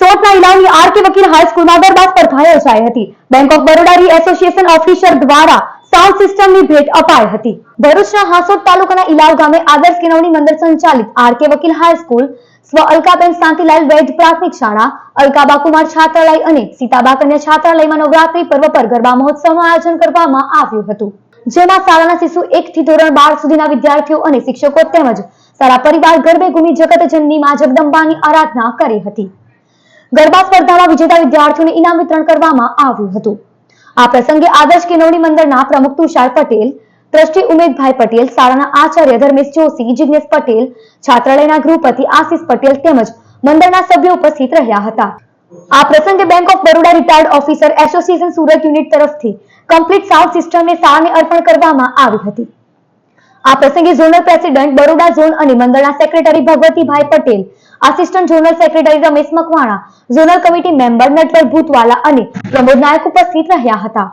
સોટના ઇલાવની RK વકીલ હાઈસ્કૂલમાં ગરબા સ્પર્ધા યોજાઈ હતી. બેંક ઓફ બરોડાની એસોસિએશન ઓફિસર દ્વારા સાઉન્ડ સિસ્ટમની ભેટ અપાઈ હતી. ભરૂચના હાસોદ તાલુકાના ઇલાવ ગામે આદર્શ કિનવણી મંદિર સંચાલિત આરકે વકીલ હાઈસ્કૂલ સ્વ અલકાબેન શાંતિલાલ વૈદ પ્રાથમિક શાળા, અલકાબા કુમાર છાત્રાલય અને સીતાબા કન્યા છાત્રાલયમાં નવરાત્રી પર્વ પર ગરબા મહોત્સવનું આયોજન કરવામાં આવ્યું હતું. જેમાં શાળાના શિશુ એક થી ધોરણ બાર સુધીના વિદ્યાર્થીઓ અને શિક્ષકો તેમજ સારા પરિવાર ગરબે ઘૂમી જગત જનની માં જગદંબાની આરાધના કરી હતી. ગરબા સ્પર્ધામાં વિજેતા વિદ્યાર્થીઓને ઇનામ વિતરણ કરવામાં આવ્યું હતું. આ પ્રસંગે આદર્શ કેળવણી મંડળના પ્રમુખ તુષાર પટેલ, ટ્રસ્ટી ઉમેદભાઈ પટેલ, શાળાના આચાર્ય ધર્મેશ જોશી જિગ્નેશ પટેલ, છાત્રાલયના ગૃહપતિ આશીષ પટેલ તેમજ મંડળના સભ્યો ઉપસ્થિત રહ્યા હતા. આ પ્રસંગે bank of Baroda retired officer association Surat unit તરફથી કમ્પ્લીટ સાઉન્ડ સિસ્ટમને શાળાને અર્પણ કરવામાં આવી હતી. આ પ્રસંગે ઝોનલ પ્રેસિડેન્ટ બરોડા ઝોન અને મંડળના secretary Bhagwatibhai Patel, assistant zonal secretary Ramesh Makwana, zonal committee member Natwar Bhutwala અને પ્રમોદ નાયક ઉપસ્થિત રહ્યા હતા.